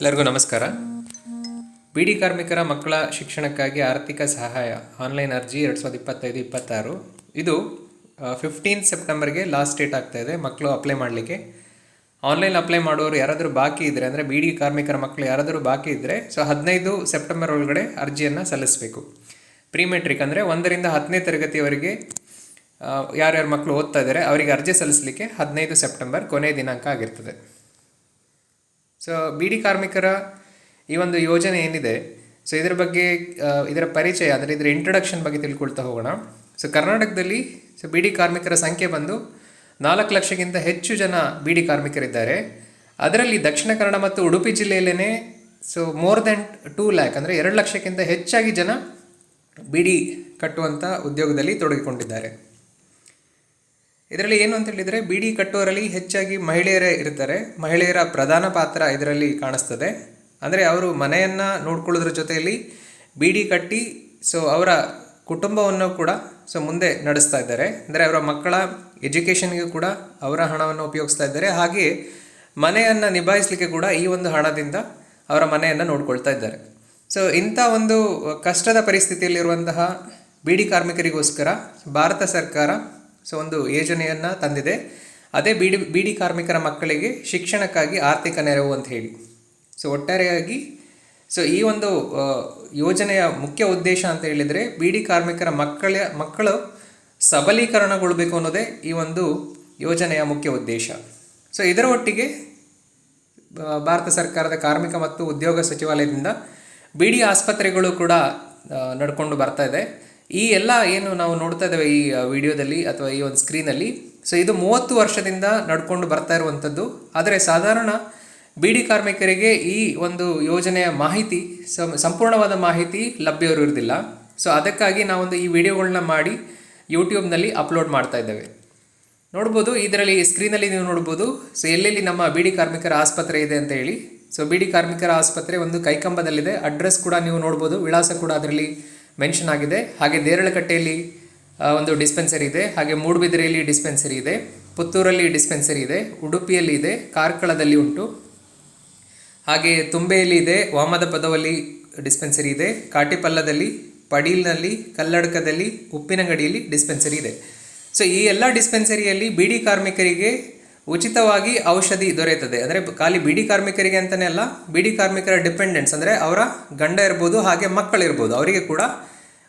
ಎಲ್ಲರಿಗೂ ನಮಸ್ಕಾರ. ಬಿಡಿ ಕಾರ್ಮಿಕರ ಮಕ್ಕಳ ಶಿಕ್ಷಣಕ್ಕಾಗಿ ಆರ್ಥಿಕ ಸಹಾಯ, ಆನ್ಲೈನ್ ಅರ್ಜಿ ಎರಡು ಸಾವಿರದ ಇಪ್ಪತ್ತೈದು, ಇಪ್ಪತ್ತಾರು. ಇದು ಫಿಫ್ಟೀನ್ ಸೆಪ್ಟೆಂಬರ್ಗೆ ಲಾಸ್ಟ್ ಡೇಟ್ ಆಗ್ತಾ ಇದೆ, ಮಕ್ಕಳು ಅಪ್ಲೈ ಮಾಡಲಿಕ್ಕೆ. ಆನ್ಲೈನ್ ಅಪ್ಲೈ ಮಾಡೋರು ಯಾರಾದರೂ ಬಾಕಿ ಇದ್ದರೆ ಅಂದರೆ ಬಿಡಿ ಕಾರ್ಮಿಕರ ಮಕ್ಕಳು ಯಾರಾದರೂ ಬಾಕಿ ಇದ್ದರೆ ಸೊ ಹದಿನೈದು ಸೆಪ್ಟೆಂಬರ್ ಒಳಗಡೆ ಅರ್ಜಿಯನ್ನು ಸಲ್ಲಿಸಬೇಕು. ಪ್ರೀ ಮೆಟ್ರಿಕ್ ಅಂದರೆ ಒಂದರಿಂದ ಹತ್ತನೇ ತರಗತಿಯವರೆಗೆ ಯಾರು ಯಾರ್ಯಾರು ಮಕ್ಕಳು ಓದ್ತಾ ಇದ್ದಾರೆ ಅವರಿಗೆ ಅರ್ಜಿ ಸಲ್ಲಿಸಲಿಕ್ಕೆ ಹದಿನೈದು ಸೆಪ್ಟೆಂಬರ್ ಕೊನೆಯ ದಿನಾಂಕ ಆಗಿರ್ತದೆ. ಸೊ ಬಿಡಿ ಕಾರ್ಮಿಕರ ಈ ಒಂದು ಯೋಜನೆ ಏನಿದೆ? ಸೊ ಇದರ ಬಗ್ಗೆ ಇದರ ಪರಿಚಯ, ಅಂದರೆ ಇದರ ಇಂಟ್ರಡಕ್ಷನ್ ಬಗ್ಗೆ ತಿಳ್ಕೊಳ್ತಾ ಹೋಗೋಣ. ಸೊ ಕರ್ನಾಟಕದಲ್ಲಿ ಸೊ ಬಿಡಿ ಕಾರ್ಮಿಕರ ಸಂಖ್ಯೆ ಬಂದು ನಾಲ್ಕು ಲಕ್ಷಕ್ಕಿಂತ ಹೆಚ್ಚು ಜನ ಬಿಡಿ ಕಾರ್ಮಿಕರಿದ್ದಾರೆ. ಅದರಲ್ಲಿ ದಕ್ಷಿಣ ಕನ್ನಡ ಮತ್ತು ಉಡುಪಿ ಜಿಲ್ಲೆಯಲ್ಲೇ so more than two lakh ಅಂದರೆ ಎರಡು ಲಕ್ಷಕ್ಕಿಂತ ಹೆಚ್ಚಾಗಿ ಜನ ಬಿಡಿ ಕಟ್ಟುವಂಥ ಉದ್ಯೋಗದಲ್ಲಿ ತೊಡಗಿಕೊಂಡಿದ್ದಾರೆ. ಇದರಲ್ಲಿ ಏನು ಅಂತ ಹೇಳಿದರೆ ಬಿಡಿ ಕಟ್ಟುವರಲ್ಲಿ ಹೆಚ್ಚಾಗಿ ಮಹಿಳೆಯರೇ ಇರ್ತಾರೆ. ಮಹಿಳೆಯರ ಪ್ರಧಾನ ಪಾತ್ರ ಇದರಲ್ಲಿ ಕಾಣಿಸ್ತದೆ. ಅಂದರೆ ಅವರು ಮನೆಯನ್ನು ನೋಡ್ಕೊಳ್ಳೋದ್ರ ಜೊತೆಯಲ್ಲಿ ಬಿಡಿ ಕಟ್ಟಿ ಸೊ ಅವರ ಕುಟುಂಬವನ್ನು ಕೂಡ ಸೊ ಮುಂದೆ ನಡೆಸ್ತಾ ಇದ್ದಾರೆ. ಅಂದರೆ ಅವರ ಮಕ್ಕಳ ಎಜುಕೇಷನ್ಗೆ ಕೂಡ ಅವರ ಹಣವನ್ನು ಉಪಯೋಗಿಸ್ತಾ ಇದ್ದಾರೆ. ಹಾಗೆಯೇ ಮನೆಯನ್ನು ನಿಭಾಯಿಸಲಿಕ್ಕೆ ಕೂಡ ಈ ಒಂದು ಹಣದಿಂದ ಅವರ ಮನೆಯನ್ನು ನೋಡ್ಕೊಳ್ತಾ ಇದ್ದಾರೆ. ಸೊ ಇಂಥ ಒಂದು ಕಷ್ಟದ ಪರಿಸ್ಥಿತಿಯಲ್ಲಿರುವಂತಹ ಬಿಡಿ ಕಾರ್ಮಿಕರಿಗೋಸ್ಕರ ಭಾರತ ಸರ್ಕಾರ ಸೊ ಒಂದು ಯೋಜನೆಯನ್ನು ತಂದಿದೆ. ಅದೇ ಬಿಡಿ ಬಿಡಿ ಕಾರ್ಮಿಕರ ಮಕ್ಕಳಿಗೆ ಶಿಕ್ಷಣಕ್ಕಾಗಿ ಆರ್ಥಿಕ ನೆರವು ಅಂತ ಹೇಳಿ. ಸೊ ಒಟ್ಟಾರೆಯಾಗಿ ಸೊ ಈ ಒಂದು ಯೋಜನೆಯ ಮುಖ್ಯ ಉದ್ದೇಶ ಅಂತ ಹೇಳಿದರೆ ಬಿಡಿ ಕಾರ್ಮಿಕರ ಮಕ್ಕಳ, ಮಕ್ಕಳು ಸಬಲೀಕರಣಗೊಳ್ಳಬೇಕು ಅನ್ನೋದೇ ಈ ಒಂದು ಯೋಜನೆಯ ಮುಖ್ಯ ಉದ್ದೇಶ. ಸೊ ಇದರ ಒಟ್ಟಿಗೆ ಭಾರತ ಸರ್ಕಾರದ ಕಾರ್ಮಿಕ ಮತ್ತು ಉದ್ಯೋಗ ಸಚಿವಾಲಯದಿಂದ ಬಿಡಿ ಆಸ್ಪತ್ರೆಗಳು ಕೂಡ ನಡ್ಕೊಂಡು ಬರ್ತಾ ಇದೆ. ಈ ಎಲ್ಲ ಏನು ನಾವು ನೋಡ್ತಾ ಇದ್ದೇವೆ ಈ ವಿಡಿಯೋದಲ್ಲಿ ಅಥವಾ ಈ ಒಂದು ಸ್ಕ್ರೀನಲ್ಲಿ, ಸೊ ಇದು ಮೂವತ್ತು ವರ್ಷದಿಂದ ನಡ್ಕೊಂಡು ಬರ್ತಾ ಇರುವಂಥದ್ದು. ಆದರೆ ಸಾಧಾರಣ ಬಿಡಿ ಕಾರ್ಮಿಕರಿಗೆ ಈ ಒಂದು ಯೋಜನೆಯ ಮಾಹಿತಿ ಸಂಪೂರ್ಣವಾದ ಮಾಹಿತಿ ಲಭ್ಯವಿರುವುದಿಲ್ಲ ಸೊ ಅದಕ್ಕಾಗಿ ನಾವೊಂದು ಈ ವಿಡಿಯೋಗಳನ್ನ ಮಾಡಿ ಯೂಟ್ಯೂಬ್ನಲ್ಲಿ ಅಪ್ಲೋಡ್ ಮಾಡ್ತಾ ಇದ್ದೇವೆ. ನೋಡ್ಬೋದು, ಇದರಲ್ಲಿ ಸ್ಕ್ರೀನಲ್ಲಿ ನೀವು ನೋಡ್ಬೋದು, ಸೊ ಎಲ್ಲೆಲ್ಲಿ ನಮ್ಮ ಬಿಡಿ ಕಾರ್ಮಿಕರ ಆಸ್ಪತ್ರೆ ಇದೆ ಅಂತ ಹೇಳಿ. ಸೊ ಬಿಡಿ ಕಾರ್ಮಿಕರ ಆಸ್ಪತ್ರೆ ಒಂದು ಕೈಕಂಬದಲ್ಲಿದೆ. ಅಡ್ರೆಸ್ ಕೂಡ ನೀವು ನೋಡ್ಬೋದು. ವಿಳಾಸ ಕೂಡ ಅದರಲ್ಲಿ ಮೆನ್ಷನ್ ಆಗಿದೆ. ಹಾಗೆ ದೇರಳಕಟ್ಟೆಯಲ್ಲಿ ಒಂದು ಡಿಸ್ಪೆನ್ಸರಿ ಇದೆ. ಹಾಗೆ ಮೂಡುಬಿದಿರೆಯಲ್ಲಿ ಡಿಸ್ಪೆನ್ಸರಿ ಇದೆ. ಪುತ್ತೂರಲ್ಲಿ ಡಿಸ್ಪೆನ್ಸರಿ ಇದೆ. ಉಡುಪಿಯಲ್ಲಿ ಇದೆ. ಕಾರ್ಕಳದಲ್ಲಿ ಉಂಟು. ಹಾಗೆ ತುಂಬೆಯಲ್ಲಿ ಇದೆ. ವಾಮದ ಪದವಲ್ಲಿ ಡಿಸ್ಪೆನ್ಸರಿ ಇದೆ. ಕಾಟಿಪಲ್ಲದಲ್ಲಿ, ಪಡೀಲ್ನಲ್ಲಿ, ಕಲ್ಲಡ್ಕದಲ್ಲಿ, ಉಪ್ಪಿನಂಗಡಿಯಲ್ಲಿ ಡಿಸ್ಪೆನ್ಸರಿ ಇದೆ. ಸೊ ಈ ಎಲ್ಲ ಡಿಸ್ಪೆನ್ಸರಿಯಲ್ಲಿ ಬಿಡಿ ಕಾರ್ಮಿಕರಿಗೆ ಉಚಿತವಾಗಿ ಔಷಧಿ ದೊರೆಯುತ್ತದೆ. ಅಂದರೆ ಖಾಲಿ ಬಿಡಿ ಕಾರ್ಮಿಕರಿಗೆ ಅಂತಲೇ ಅಲ್ಲ, ಬಿಡಿ ಕಾರ್ಮಿಕರ ಡಿಪೆಂಡೆಂಟ್ಸ್ ಅಂದರೆ ಅವರ ಗಂಡ ಇರ್ಬೋದು, ಹಾಗೆ ಮಕ್ಕಳಿರ್ಬೋದು ಅವರಿಗೆ ಕೂಡ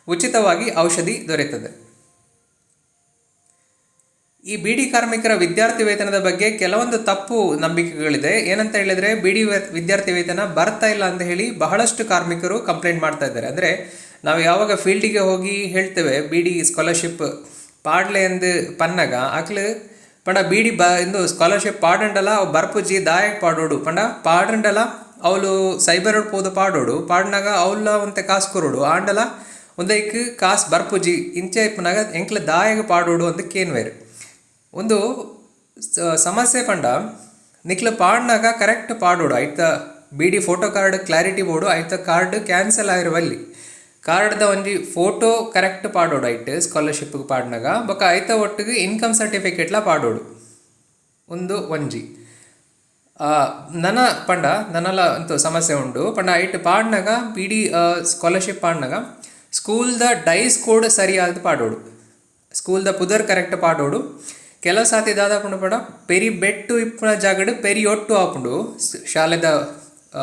ಉಚಿತವಾಗಿ ಔಷಧಿ ದೊರೆಯುತ್ತದೆ. ಈ ಬಿಡಿ ಕಾರ್ಮಿಕರ ವಿದ್ಯಾರ್ಥಿ ವೇತನದ ಬಗ್ಗೆ ಕೆಲವೊಂದು ತಪ್ಪು ನಂಬಿಕೆಗಳಿದೆ. ಏನಂತ ಹೇಳಿದರೆ, ಬಿಡಿ ವಿದ್ಯಾರ್ಥಿ ವೇತನ ಬರ್ತಾ ಇಲ್ಲ ಅಂತ ಹೇಳಿ ಬಹಳಷ್ಟು ಕಾರ್ಮಿಕರು ಕಂಪ್ಲೇಂಟ್ ಮಾಡ್ತಾ ಇದ್ದಾರೆ. ಅಂದರೆ ನಾವು ಯಾವಾಗ ಫೀಲ್ಡಿಗೆ ಹೋಗಿ ಹೇಳ್ತೇವೆ, ಬಿಡಿ ಸ್ಕಾಲರ್ಶಿಪ್ ಪಾಡ್ಲೆ ಎಂದು ಪನ್ನಾಗ, ಆಕ್ಲು ಪಂಡ ಬಿಡಿ ಬ, ಇಂದು ಸ್ಕಾಲರ್ಶಿಪ್ ಪಾಡಂಡಲ ಅವು ಬರ್ಪುಜಿ ದಾಯಕ್ ಪಾಡೋಡು. ಪಂಡ ಪಾಡಂಡಲ ಅವಳು ಸೈಬರ್ ಪೋದು ಪಾಡೋಡು. ಪಾಡ್ನಾಗ ಅವಳ ಒಂತೆ ಕಾಸು ಕೊರೋಡು. ಆಂಡಲ, ಒಂದೈಕ್ ಕಾಸು ಬರ್ಪುಜಿ, ಇಂಚೆ ಇಪ್ಪನಾಗ ಎಂಕ್ಲೆ ದಾಯಗ ಪಾಡೋಡು ಅಂತ ಕೇನ್ವೇರು. ಒಂದು ಸಮಸ್ಯೆ ಪಂಡ, ನಿಕ್ಲ ಪಾಡ್ನಾಗ ಕರೆಕ್ಟ್ ಪಾಡೋಡು. ಐತ B D photo card clarity ಬೋಡು, ಐತ ಕಾರ್ಡ್ ಕ್ಯಾನ್ಸಲ್ ಆಗಿರುವಲ್ಲಿ. ಕಾರ್ಡ್ದ ಒಂಜಿ ಫೋಟೋ ಕರೆಕ್ಟ್ ಪಾಡೋಡು ಐಟ್ ಸ್ಕಾಲರ್ಶಿಪ್ ಪಾಡ್ನಾಗ. ಬೊಕ ಐತ ಒಟ್ಟಿಗೆ ಇನ್ಕಮ್ ಸರ್ಟಿಫಿಕೇಟ್ಲ ಪಾಡೋಡು. ಒಂದು ಒಂಜಿ. ಆ, ನನ ಪಂಡ ನನಲ ಅಂತೂ ಸಮಸ್ಯೆ ಉಂಡು. ಪಂಡ ಐಟ್ ಪಾಡ್ನಾಗ ಪಿ ಡಿ ಸ್ಕಾಲರ್ಶಿಪ್ ಪಾಡ್ನಾಗ ಸ್ಕೂಲ್ದ ಡೈಸ್ ಕೋಡ್ ಸರಿಯಾದ ಪಾಡೋಡು. ಸ್ಕೂಲ್ದ ಪುದರ್ ಕರೆಕ್ಟ್ ಪಾಡೋಡು. ಕೆಲವು ಸಾತಿ ದಾದಾಪುಂಡು ಪಡ ಪೆರಿ ಬೆಟ್ಟು ಇಪ್ಪುನ ಜಾಗಡು ಪೆರಿ ಒಟ್ಟು ಆಪುಂಡು. ಶಾಲೆದ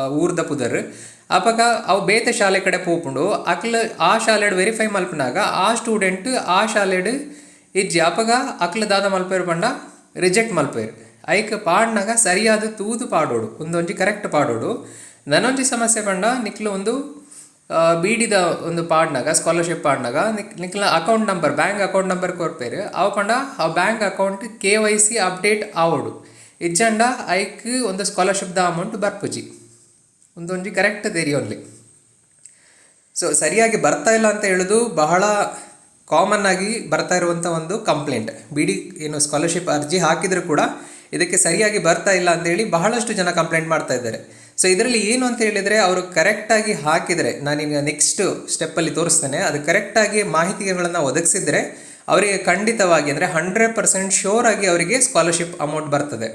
ಊರ್ದ ಪುದರ್. ಅಪಗ ಅವು ಬೇತೆ ಶಾಲೆ ಕಡೆ ಪೋಪುಂಡು, ಅಕ್ಲ ಆ ಶಾಲೆಡ್ ವೆರಿಫೈ ಮಲ್ಪನಾಗ ಆ ಸ್ಟೂಡೆಂಟ್ ಆ ಶಾಲೆಡ್ ಇಜ್ಜಿ ಅಪಗ ಅಕ್ಲ ದಾದ ಮಲ್ಪೇರು ಪಂಡ ರಿಜೆಕ್ಟ್ ಮಲ್ಪೇರು. ಐಕ್ ಪಾಡ್ನಾಗ ಸರಿಯಾದ ತೂದು ಪಾಡೋಡು, ಒಂದೊಂಜಿ ಕರೆಕ್ಟ್ ಪಾಡೋಡು. ನನೊಂಜಿ ಸಮಸ್ಯೆ ಪಂಡ ನಿಕ್ಲು ಒಂದು ಬೀಡಿದ ಒಂದು ಪಾಡ್ನಾಗ ಸ್ಕಾಲರ್ಶಿಪ್ ಪಾಡ್ನಾಗ ನಿಕ್, ನಿಕ್ಲ account number bank account number ಕೊರ್ಪೇರು. ಅವು ಪಂಡ ಆ bank account K Y C update ಆವೋಡು. ಇಜ್ಜಂಡ ಐಕ್ ಒಂದು ಸ್ಕಾಲರ್ಶಿಪ್ದ ಅಮೌಂಟ್ ಬರ್ಪುಜಿ. ಒಂದೊಂಜಿ ಕರೆಕ್ಟ್ ಓನ್ಲಿ ಸೊ ಸರಿಯಾಗಿ ಬರ್ತಾ ಇಲ್ಲ ಅಂತ ಹೇಳೋದು ಬಹಳ ಕಾಮನ್ ಆಗಿ ಬರ್ತಾ ಇರುವಂಥ ಒಂದು ಕಂಪ್ಲೇಂಟ್ ಬಿಡಿ ಏನು ಸ್ಕಾಲರ್ಶಿಪ್ ಅರ್ಜಿ ಹಾಕಿದರೂ ಕೂಡ ಇದಕ್ಕೆ ಸರಿಯಾಗಿ ಬರ್ತಾ ಇಲ್ಲ ಅಂತೇಳಿ ಬಹಳಷ್ಟು ಜನ ಕಂಪ್ಲೇಂಟ್ ಮಾಡ್ತಾ ಇದ್ದಾರೆ. ಸೊ ಇದರಲ್ಲಿ ಏನು ಅಂತ ಹೇಳಿದರೆ ಅವರು ಕರೆಕ್ಟಾಗಿ ಹಾಕಿದರೆ ನಾನೀಗ ನೆಕ್ಸ್ಟ್ ಸ್ಟೆಪ್ಪಲ್ಲಿ ತೋರಿಸ್ತೇನೆ. ಅದು ಕರೆಕ್ಟಾಗಿ ಮಾಹಿತಿಗಳನ್ನು ಒದಗಿಸಿದರೆ, ಅವರಿಗೆ ಖಂಡಿತವಾಗಿ ಅಂದರೆ ಹಂಡ್ರೆಡ್ ಪರ್ಸೆಂಟ್ ಶೋರ್ ಆಗಿ ಅವರಿಗೆ ಸ್ಕಾಲರ್ಶಿಪ್ ಅಮೌಂಟ್ ಬರ್ತದೆ.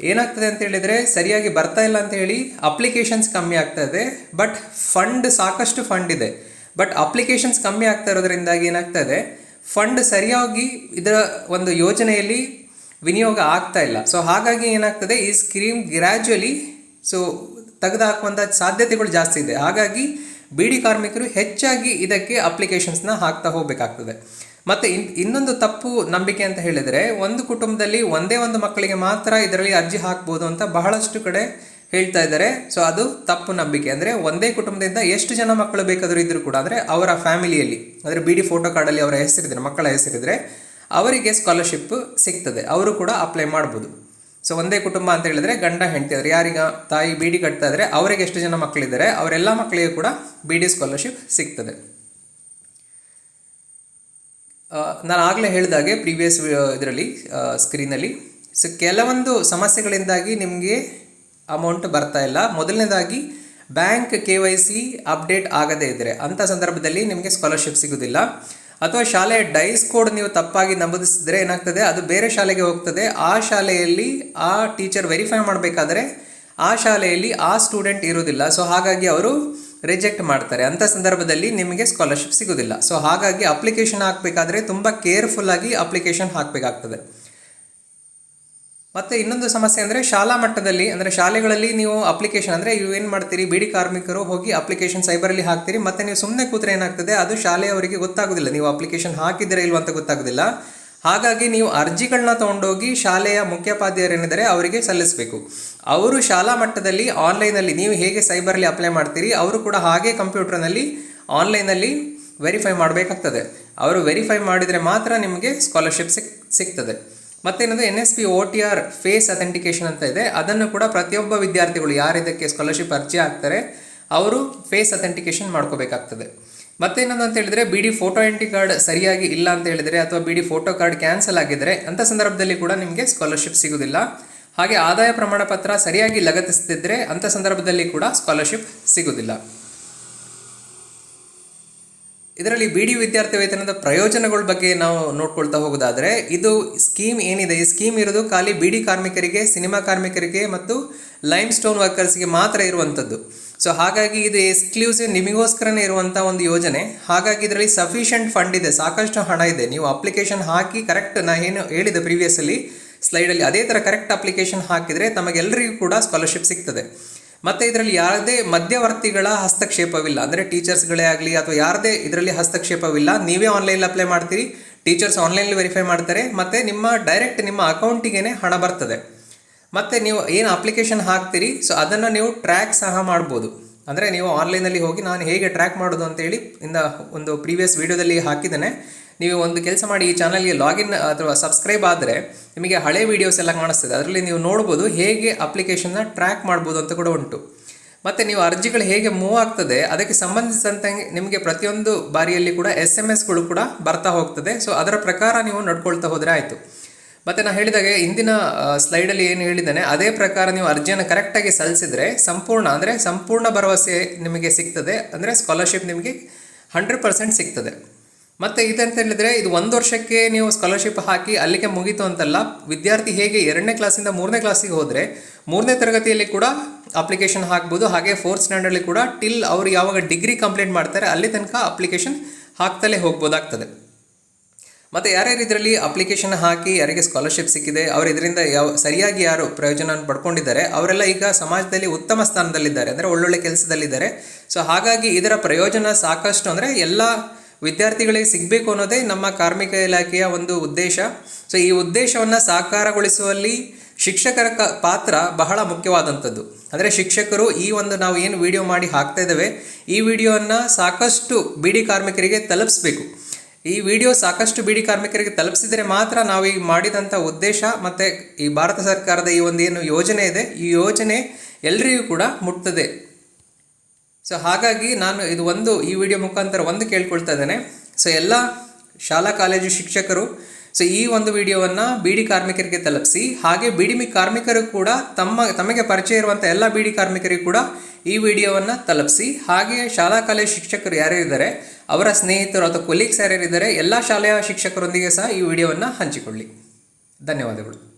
ಏನಾಗ್ತದೆ ಅಂತ ಹೇಳಿದರೆ ಸರಿಯಾಗಿ ಬರ್ತಾ ಇಲ್ಲ ಅಂತ ಹೇಳಿ ಅಪ್ಲಿಕೇಶನ್ಸ್ ಕಮ್ಮಿ ಆಗ್ತಾ ಬಟ್ ಫಂಡ್ ಸಾಕಷ್ಟು ಫಂಡ್ ಇದೆ. ಬಟ್ ಅಪ್ಲಿಕೇಶನ್ಸ್ ಕಮ್ಮಿ ಆಗ್ತಾ ಇರೋದ್ರಿಂದಾಗಿ ಏನಾಗ್ತಾ ಇದೆ ಫಂಡ್ ಸರಿಯಾಗಿ ಇದರ ಒಂದು ಯೋಜನೆಯಲ್ಲಿ ವಿನಿಯೋಗ ಆಗ್ತಾ ಇಲ್ಲ. ಸೊ ಹಾಗಾಗಿ ಏನಾಗ್ತದೆ, ಈ ಸ್ಕ್ರೀಮ್ ಗ್ರ್ಯಾಜುವಲಿ ಸೊ ತೆಗೆದುಹಾಕುವಂಥ ಸಾಧ್ಯತೆಗಳು ಜಾಸ್ತಿ ಇದೆ. ಹಾಗಾಗಿ ಬಿಡಿ ಕಾರ್ಮಿಕರು ಹೆಚ್ಚಾಗಿ ಇದಕ್ಕೆ ಅಪ್ಲಿಕೇಶನ್ಸ್ನ ಹಾಕ್ತಾ ಹೋಗಬೇಕಾಗ್ತದೆ. ಮತ್ತು ಇನ್ ಇನ್ನೊಂದು ತಪ್ಪು ನಂಬಿಕೆ ಅಂತ ಹೇಳಿದರೆ, ಒಂದು ಕುಟುಂಬದಲ್ಲಿ ಒಂದೇ ಒಂದು ಮಕ್ಕಳಿಗೆ ಮಾತ್ರ ಇದರಲ್ಲಿ ಅರ್ಜಿ ಹಾಕ್ಬೋದು ಅಂತ ಬಹಳಷ್ಟು ಕಡೆ ಹೇಳ್ತಾ ಇದ್ದಾರೆ. ಸೊ ಅದು ತಪ್ಪು ನಂಬಿಕೆ. ಅಂದರೆ ಒಂದೇ ಕುಟುಂಬದಿಂದ ಎಷ್ಟು ಜನ ಮಕ್ಕಳು ಬೇಕಾದರೂ ಇದ್ದರೂ ಕೂಡ, ಅಂದರೆ ಅವರ ಫ್ಯಾಮಿಲಿಯಲ್ಲಿ, ಅಂದರೆ ಬಿ ಡಿ ಫೋಟೋ ಕಾರ್ಡಲ್ಲಿ ಅವರ ಹೆಸರಿದ್ರೆ ಮಕ್ಕಳ ಹೆಸರಿದ್ರೆ ಅವರಿಗೆ ಸ್ಕಾಲರ್ಶಿಪ್ ಸಿಗ್ತದೆ. ಅವರು ಕೂಡ ಅಪ್ಲೈ ಮಾಡ್ಬೋದು. ಸೊ ಒಂದೇ ಕುಟುಂಬ ಅಂತ ಹೇಳಿದ್ರೆ ಗಂಡ, ಹೆಂಡತಿ, ಅಂದರೆ ಯಾರಿಗ ತಾಯಿ ಬಿ ಡಿ ಕಟ್ತಾ ಇದ್ದಾರೆ ಅವರಿಗೆ ಎಷ್ಟು ಜನ ಮಕ್ಕಳಿದ್ದಾರೆ, ಅವರೆಲ್ಲ ಮಕ್ಕಳಿಗೆ ಕೂಡ ಬಿ ಡಿ ಸ್ಕಾಲರ್ಶಿಪ್ ಸಿಗ್ತದೆ. ನಾನು ಆಗಲೇ ಹೇಳಿದಾಗೆ ಪ್ರೀವಿಯಸ್ ಇದರಲ್ಲಿ ಸ್ಕ್ರೀನಲ್ಲಿ. ಸೊ ಕೆಲವೊಂದು ಸಮಸ್ಯೆಗಳಿಂದಾಗಿ ನಿಮಗೆ ಅಮೌಂಟ್ ಬರ್ತಾ ಇಲ್ಲ. ಮೊದಲನೇದಾಗಿ bank K Y C update ಆಗದೇ ಇದ್ದರೆ ಅಂಥ ಸಂದರ್ಭದಲ್ಲಿ ನಿಮಗೆ ಸ್ಕಾಲರ್ಶಿಪ್ ಸಿಗೋದಿಲ್ಲ. ಅಥವಾ ಶಾಲೆಯ ಡೈಸ್ ಕೋಡ್ ನೀವು ತಪ್ಪಾಗಿ ನಮೂದಿಸಿದ್ರೆ ಏನಾಗ್ತದೆ? ಅದು ಬೇರೆ ಶಾಲೆಗೆ ಹೋಗ್ತದೆ. ಆ ಶಾಲೆಯಲ್ಲಿ ಆ ಟೀಚರ್ ವೆರಿಫೈ ಮಾಡಬೇಕಾದ್ರೆ, ಆ ಶಾಲೆಯಲ್ಲಿ ಆ ಸ್ಟೂಡೆಂಟ್ ಇರೋದಿಲ್ಲ ಸೊ ಹಾಗಾಗಿ ಅವರು ರಿಜೆಕ್ಟ್ ಮಾಡ್ತಾರೆ. ಅಂಥ ಸಂದರ್ಭದಲ್ಲಿ ನಿಮಗೆ ಸ್ಕಾಲರ್ಶಿಪ್ ಸಿಗೋದಿಲ್ಲ. ಸೊ ಹಾಗಾಗಿ ಅಪ್ಲಿಕೇಶನ್ ಹಾಕಬೇಕಾದ್ರೆ ತುಂಬ ಕೇರ್ಫುಲ್ಲಾಗಿ ಅಪ್ಲಿಕೇಶನ್ ಹಾಕಬೇಕಾಗ್ತದೆ. ಮತ್ತು ಇನ್ನೊಂದು ಸಮಸ್ಯೆ ಅಂದರೆ ಶಾಲಾ ಮಟ್ಟದಲ್ಲಿ, ಅಂದರೆ ಶಾಲೆಗಳಲ್ಲಿ ನೀವು ಅಪ್ಲಿಕೇಶನ್ ಅಂದರೆ ನೀವು ಏನು ಮಾಡ್ತೀರಿ? ಬಿಡಿ ಕಾರ್ಮಿಕರು ಹೋಗಿ ಅಪ್ಲಿಕೇಶನ್ ಸೈಬರಲ್ಲಿ ಹಾಕ್ತೀರಿ. ಮತ್ತು ನೀವು ಸುಮ್ಮನೆ ಕೂತ್ರೆ ಏನಾಗ್ತದೆ? ಅದು ಶಾಲೆಯವರಿಗೆ ಗೊತ್ತಾಗೋದಿಲ್ಲ. ನೀವು ಅಪ್ಲಿಕೇಶನ್ ಹಾಕಿದ್ದೀರಾ ಇಲ್ವ ಅಂತ ಗೊತ್ತಾಗೋದಿಲ್ಲ. ಹಾಗಾಗಿ ನೀವು ಅರ್ಜಿಗಳನ್ನ ತೊಗೊಂಡೋಗಿ ಶಾಲೆಯ ಮುಖ್ಯೋಪಾಧ್ಯಾಯರೇನಿದ್ದಾರೆ ಅವರಿಗೆ ಸಲ್ಲಿಸಬೇಕು. ಅವರು ಶಾಲಾ ಮಟ್ಟದಲ್ಲಿ ಆನ್ಲೈನಲ್ಲಿ ನೀವು ಹೇಗೆ ಸೈಬರಲ್ಲಿ ಅಪ್ಲೈ ಮಾಡ್ತೀರಿ, ಅವರು ಕೂಡ ಹಾಗೆ ಕಂಪ್ಯೂಟರ್ನಲ್ಲಿ ಆನ್ಲೈನಲ್ಲಿ ವೆರಿಫೈ ಮಾಡಬೇಕಾಗ್ತದೆ. ಅವರು ವೆರಿಫೈ ಮಾಡಿದರೆ ಮಾತ್ರ ನಿಮಗೆ ಸ್ಕಾಲರ್ಶಿಪ್ ಸಿಕ್, ಸಿಗ್ತದೆ. ಮತ್ತೇನದು N S P O T R, face authentication ಅಂತ ಇದೆ. ಅದನ್ನು ಕೂಡ ಪ್ರತಿಯೊಬ್ಬ ವಿದ್ಯಾರ್ಥಿಗಳು ಯಾರಿದ್ದಕ್ಕೆ ಸ್ಕಾಲರ್ಶಿಪ್ ಅರ್ಜಿ ಹಾಕ್ತಾರೆ, ಅವರು ಫೇಸ್ ಅಥೆಂಟಿಕೇಶನ್ ಮಾಡ್ಕೋಬೇಕಾಗ್ತದೆ. ಮತ್ತೇನಂದು ಅಂತ ಹೇಳಿದ್ರೆ B D photo entry card ಸರಿಯಾಗಿ ಇಲ್ಲ ಅಂತ ಹೇಳಿದರೆ ಅಥವಾ B D photo card cancel ಆಗಿದ್ದರೆ ಅಂಥ ಸಂದರ್ಭದಲ್ಲಿ ಕೂಡ ನಿಮಗೆ ಸ್ಕಾಲರ್ಶಿಪ್ ಸಿಗೋದಿಲ್ಲ. ಹಾಗೆ ಆದಾಯ ಪ್ರಮಾಣ ಪತ್ರ ಸರಿಯಾಗಿ ಲಗತ್ತಿಸದಿದ್ದರೆ ಅಂಥ ಸಂದರ್ಭದಲ್ಲಿ ಕೂಡ ಸ್ಕಾಲರ್ಶಿಪ್ ಸಿಗೋದಿಲ್ಲ. ಇದರಲ್ಲಿ ಬಿ ಡಿ ವಿದ್ಯಾರ್ಥಿ ವೇತನದ ಪ್ರಯೋಜನಗಳ ಬಗ್ಗೆ ನಾವು ನೋಡ್ಕೊಳ್ತಾ ಹೋಗೋದಾದರೆ, ಇದು ಸ್ಕೀಮ್ ಏನಿದೆ? ಈ ಸ್ಕೀಮ್ ಇರೋದು ಖಾಲಿ ಬಿಡಿ ಕಾರ್ಮಿಕರಿಗೆ, ಸಿನಿಮಾ ಕಾರ್ಮಿಕರಿಗೆ ಮತ್ತು ಲೈಮ್ ಸ್ಟೋನ್ ವರ್ಕರ್ಸ್ಗೆ ಮಾತ್ರ ಇರುವಂಥದ್ದು. ಸೊ, ಹಾಗಾಗಿ ಇದು ಎಕ್ಸ್ಕ್ಲೂಸಿವ್ ನಿಮಗೋಸ್ಕರನೇ ಇರುವಂಥ ಒಂದು ಯೋಜನೆ. ಹಾಗಾಗಿ ಇದರಲ್ಲಿ ಸಫಿಷಿಯಂಟ್ ಫಂಡ್ ಇದೆ, ಸಾಕಷ್ಟು ಹಣ ಇದೆ. ನೀವು ಅಪ್ಲಿಕೇಶನ್ ಹಾಕಿ, ಕರೆಕ್ಟ್ ನಾ ಏನು ಹೇಳಿದೆ ಪ್ರೀವಿಯಸ್ಸಲ್ಲಿ ಸ್ಲೈಡಲ್ಲಿ, ಅದೇ ಥರ ಕರೆಕ್ಟ್ ಅಪ್ಲಿಕೇಶನ್ ಹಾಕಿದರೆ ತಮಗೆಲ್ಲರಿಗೂ ಕೂಡ ಸ್ಕಾಲರ್ಶಿಪ್ ಸಿಗ್ತದೆ. ಮತ್ತು ಇದರಲ್ಲಿ ಯಾವುದೇ ಮಧ್ಯವರ್ತಿಗಳ ಹಸ್ತಕ್ಷೇಪವಿಲ್ಲ. ಅಂದರೆ ಟೀಚರ್ಸ್ಗಳೇ ಆಗಲಿ ಅಥವಾ ಯಾರದೇ ಇದರಲ್ಲಿ ಹಸ್ತಕ್ಷೇಪವಿಲ್ಲ. ನೀವೇ ಆನ್ಲೈನಲ್ಲಿ ಅಪ್ಲೈ ಮಾಡ್ತೀರಿ. ಟೀಚರ್ಸ್ ಆನ್ಲೈನಲ್ಲಿ ವೆರಿಫೈ ಮಾಡ್ತಾರೆ. ಮತ್ತು ನಿಮ್ಮ ಡೈರೆಕ್ಟ್ ನಿಮ್ಮ ಅಕೌಂಟಿಗೆ ಹಣ ಬರ್ತದೆ. ಮತ್ತು ನೀವು ಏನು ಅಪ್ಲಿಕೇಶನ್ ಹಾಕ್ತೀರಿ ಸೊ ಅದನ್ನು ನೀವು ಟ್ರ್ಯಾಕ್ ಸಹ ಮಾಡ್ಬೋದು. ಅಂದರೆ ನೀವು ಆನ್ಲೈನಲ್ಲಿ ಹೋಗಿ ನಾನು ಹೇಗೆ ಟ್ರ್ಯಾಕ್ ಮಾಡೋದು ಅಂತೇಳಿ ಇಂದ ಒಂದು ಪ್ರೀವಿಯಸ್ ವೀಡಿಯೋದಲ್ಲಿ ಹಾಕಿದ್ದೇನೆ. ನೀವು ಒಂದು ಕೆಲಸ ಮಾಡಿ ಈ ಚಾನಲ್ಗೆ ಲಾಗಿನ್ ಅಥವಾ ಸಬ್ಸ್ಕ್ರೈಬ್ ಆದರೆ ನಿಮಗೆ ಹಳೆ ವೀಡಿಯೋಸ್ ಎಲ್ಲ ಕಾಣಿಸ್ತದೆ. ಅದರಲ್ಲಿ ನೀವು ನೋಡ್ಬೋದು ಹೇಗೆ ಅಪ್ಲಿಕೇಶನ್ನ ಟ್ರ್ಯಾಕ್ ಮಾಡ್ಬೋದು ಅಂತ ಕೂಡ ಉಂಟು. ಮತ್ತು ನೀವು ಅರ್ಜಿಗಳು ಹೇಗೆ ಮೂವ್ ಆಗ್ತದೆ, ಅದಕ್ಕೆ ಸಂಬಂಧಿಸಿದಂತೆ ನಿಮಗೆ ಪ್ರತಿಯೊಂದು ಬಾರಿಯಲ್ಲಿ ಕೂಡ ಎಸ್ ಎಂ ಎಸ್ಗಳು ಕೂಡ ಬರ್ತಾ ಹೋಗ್ತದೆ. ಸೊ ಅದರ ಪ್ರಕಾರ ನೀವು ನಡ್ಕೊಳ್ತಾ ಹೋದರೆ ಆಯಿತು. ಮತ್ತು ನಾನು ಹೇಳಿದಾಗೆ ಇಂದಿನ ಸ್ಲೈಡಲ್ಲಿ ಏನು ಹೇಳಿದ್ದಾನೆ, ಅದೇ ಪ್ರಕಾರ ನೀವು ಅರ್ಜಿಯನ್ನು ಕರೆಕ್ಟಾಗಿ ಸಲ್ಲಿಸಿದರೆ ಸಂಪೂರ್ಣ, ಅಂದರೆ ಸಂಪೂರ್ಣ ಭರವಸೆ ನಿಮಗೆ ಸಿಗ್ತದೆ. ಅಂದರೆ ಸ್ಕಾಲರ್ಶಿಪ್ ನಿಮಗೆ ಹಂಡ್ರೆಡ್ ಪರ್ಸೆಂಟ್ ಸಿಗ್ತದೆ. ಮತ್ತು ಇದಂತ ಹೇಳಿದರೆ, ಇದು ಒಂದು ವರ್ಷಕ್ಕೆ ನೀವು ಸ್ಕಾಲರ್ಶಿಪ್ ಹಾಕಿ ಅಲ್ಲಿಗೆ ಮುಗೀತು ಅಂತಲ್ಲ, ವಿದ್ಯಾರ್ಥಿ ಹೇಗೆ ಎರಡನೇ ಕ್ಲಾಸಿಂದ ಮೂರನೇ ಕ್ಲಾಸಿಗೆ ಹೋದರೆ, ಮೂರನೇ ತರಗತಿಯಲ್ಲಿ ಕೂಡ ಅಪ್ಲಿಕೇಶನ್ ಹಾಕ್ಬೋದು, ಹಾಗೆ ಫೋರ್ತ್ ಸ್ಟ್ಯಾಂಡರ್ಡಲ್ಲಿ ಕೂಡ ಟಿಲ್ ಅವರು ಯಾವಾಗ ಡಿಗ್ರಿ ಕಂಪ್ಲೀಟ್ ಮಾಡ್ತಾರೆ, ಅಲ್ಲಿ ತನಕ ಅಪ್ಲಿಕೇಶನ್ ಹಾಕ್ತಲೇ ಹೋಗ್ಬೋದಾಗ್ತದೆ. ಮತ್ತು ಯಾರ್ಯಾರು ಇದರಲ್ಲಿ ಅಪ್ಲಿಕೇಶನ್ ಹಾಕಿ ಯಾರಿಗೆ ಸ್ಕಾಲರ್ಶಿಪ್ ಸಿಕ್ಕಿದೆ, ಅವರು ಇದರಿಂದ ಯಾವ, ಸರಿಯಾಗಿ ಯಾರು ಪ್ರಯೋಜನ ಪಡ್ಕೊಂಡಿದ್ದಾರೆ, ಅವರೆಲ್ಲ ಈಗ ಸಮಾಜದಲ್ಲಿ ಉತ್ತಮ ಸ್ಥಾನದಲ್ಲಿದ್ದಾರೆ, ಅಂದರೆ ಒಳ್ಳೊಳ್ಳೆ ಕೆಲಸದಲ್ಲಿದ್ದಾರೆ. ಸೊ ಹಾಗಾಗಿ ಇದರ ಪ್ರಯೋಜನ ಸಾಕಷ್ಟು ಅಂದರೆ ಎಲ್ಲ ವಿದ್ಯಾರ್ಥಿಗಳಿಗೆ ಸಿಗಬೇಕು ಅನ್ನೋದೇ ನಮ್ಮ ಕಾರ್ಮಿಕ ಇಲಾಖೆಯ ಒಂದು ಉದ್ದೇಶ. ಸೊ ಈ ಉದ್ದೇಶವನ್ನು ಸಾಕಾರಗೊಳಿಸುವಲ್ಲಿ ಶಿಕ್ಷಕರ ಕ, ಪಾತ್ರ ಬಹಳ ಮುಖ್ಯವಾದಂಥದ್ದು. ಅಂದರೆ ಶಿಕ್ಷಕರು ಈ ಒಂದು ನಾವು ಏನು ವಿಡಿಯೋ ಮಾಡಿ ಹಾಕ್ತಾ ಇದ್ದೇವೆ, ಈ ವಿಡಿಯೋವನ್ನು ಸಾಕಷ್ಟು ಬಿಡಿ ಕಾರ್ಮಿಕರಿಗೆ ತಲುಪಿಸ್ಬೇಕು. ಈ ವಿಡಿಯೋ ಸಾಕಷ್ಟು ಬಿಡಿ ಕಾರ್ಮಿಕರಿಗೆ ತಲುಪಿಸಿದರೆ ಮಾತ್ರ ನಾವು ಈ ಮಾಡಿದಂಥ ಉದ್ದೇಶ ಮತ್ತು ಈ ಭಾರತ ಸರ್ಕಾರದ ಈ ಒಂದು ಏನು ಯೋಜನೆ ಇದೆ, ಈ ಯೋಜನೆ ಎಲ್ರಿಗೂ ಕೂಡ ಮುಟ್ತದೆ. ಸೊ ಹಾಗಾಗಿ ನಾನು ಇದು ಒಂದು, ಈ ವಿಡಿಯೋ ಮುಖಾಂತರ ಒಂದು ಕೇಳ್ಕೊಳ್ತಾ ಇದ್ದೇನೆ. ಸೊ ಎಲ್ಲ ಶಾಲಾ ಕಾಲೇಜು ಶಿಕ್ಷಕರು ಸೊ ಈ ಒಂದು ವಿಡಿಯೋವನ್ನು ಬಿಡಿ ಕಾರ್ಮಿಕರಿಗೆ ತಲುಪಿಸಿ, ಹಾಗೆ ಬಿಡಿ ಮಿ- ಕಾರ್ಮಿಕರು ಕೂಡ ತಮ್ಮ, ತಮಗೆ ಪರಿಚಯ ಇರುವಂಥ ಎಲ್ಲ ಬಿಡಿ ಕಾರ್ಮಿಕರಿಗೂ ಕೂಡ ಈ ವಿಡಿಯೋವನ್ನು ತಲುಪಿಸಿ, ಹಾಗೆ ಶಾಲಾ ಕಾಲೇಜು ಶಿಕ್ಷಕರು ಯಾರ್ಯಾರಿದ್ದಾರೆ ಅವರ ಸ್ನೇಹಿತರು ಅಥವಾ ಕೊಲೀಗ್ಸ್ ಯಾರ್ಯಾರಿದ್ದಾರೆ ಎಲ್ಲ ಶಾಲೆಯ ಶಿಕ್ಷಕರೊಂದಿಗೆ ಸಹ ಈ ವಿಡಿಯೋವನ್ನು ಹಂಚಿಕೊಳ್ಳಿ. ಧನ್ಯವಾದಗಳು.